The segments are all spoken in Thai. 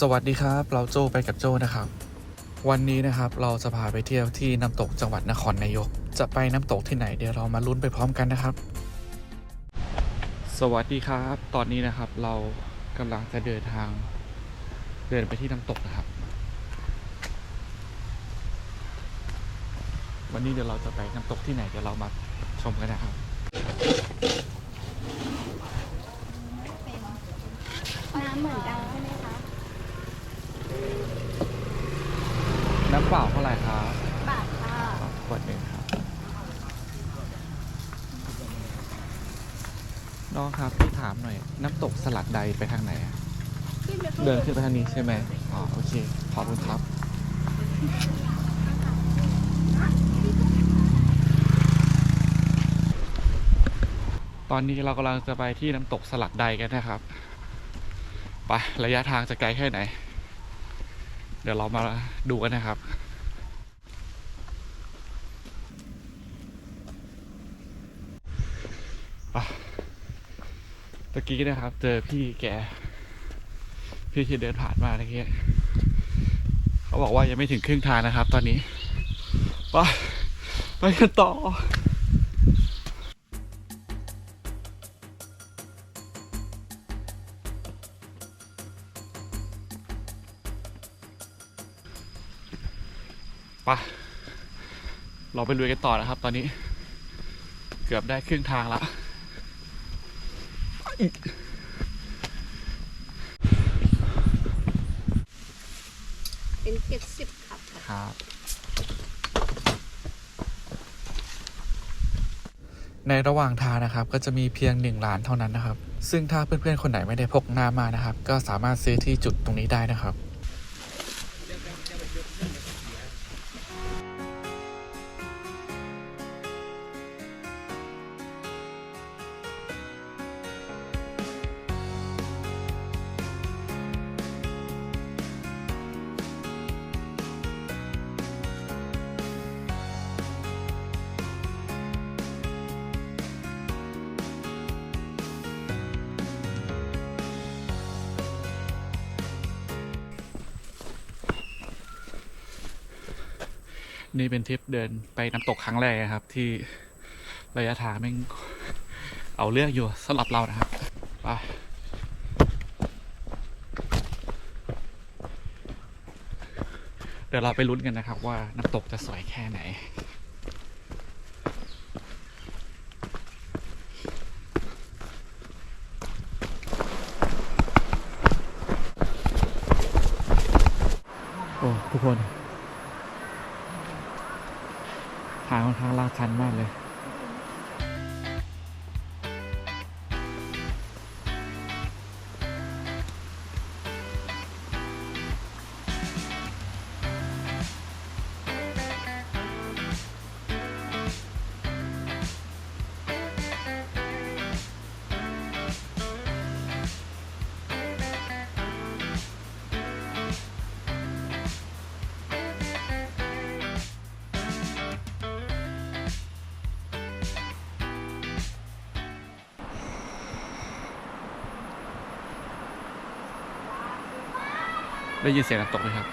สวัสดีครับ เราโจไปกับโจนะครับ วันนี้นะครับเราจะพาไปเที่ยวที่น้ำตกจังหวัดนครนายก จะไปน้ำตกที่ไหนเดี๋ยวเรามาลุ้นไปพร้อมกันนะครับ สวัสดีครับ ตอนนี้นะครับเรากำลังจะเดินทาง เดินไปที่น้ำตกนะครับ วันนี้เดี๋ยวเราจะไปน้ำตกที่ไหนเดี๋ยวเรามาชมกันนะครับ น้ำเหมือนกันใช่ไหมคะ น้ำเปล่าเท่าไหร่ครับบาทค่ะขวดหนึ่งครับ น้องครับพี่ถามหน่อย น้ำตกสลัดใดไปทางไหนอะเดินขึ้นไปทางนี้ใช่ไหมอ๋อโอเค ขอบคุณครับ ตอนนี้เรากำลังจะไปที่น้ำตกสลัดใดกันนะครับ ไประยะทางจะไกลแค่ไหน เดี๋ยวเรามาดูกันนะครับตะกี้นะครับ เจอพี่แก พี่ที่เดินผ่านมาตะกี้เขาบอกว่ายังไม่ถึงครึ่งทางนะครับ ตอนนี้ไปไปกันต่อ ไปเราไปลุยกันต่อนะครับ ตอนนี้ เกือบได้ครึ่งทางแล้วเป็นเจ็ดสิบครับครับ ในระหว่างทางนะครับ ก็จะมีเพียงหนึ่งร้านเท่านั้นนะครับ ซึ่งถ้าเพื่อนๆคนไหนไม่ได้พกหน้ามานะครับ ก็สามารถซื้อที่จุดตรงนี้ได้นะครับ นี่เป็นทริปเดินไปน้ำตกครั้งแรกครับ ที่ระยะทางแม่งเอาเรื่องอยู่สำหรับเรานะครับไปเดี๋ยวเราไปลุ้นกันนะครับ ว่าน้ำตกจะสวยแค่ไหนโอ้ทุกคน ทางค่อนข้างลาดชันมากเลย ได้ยินเสียงน้ำตกไหมครับ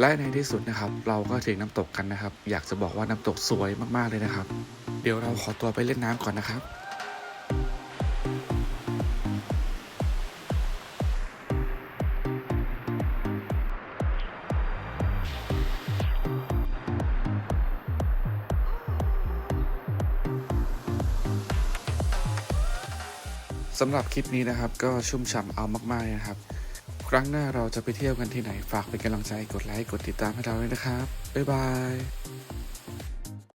และในที่สุดนะครับ เราก็ถึงน้ำตกกันนะครับ อยากจะบอกว่าน้ำตกสวยมากๆเลยนะครับ เดี๋ยวเราขอตัวไปเล่นน้ำก่อนนะครับ สำหรับคลิปนี้นะครับก็ชุ่มฉ่ำเอามากๆนะครับ ครั้งหน้าเราจะไปเที่ยวกันที่ไหนฝากเป็นกำลังใจกดไลค์กดติดตามให้เราด้วยนะครับ บ๊ายบาย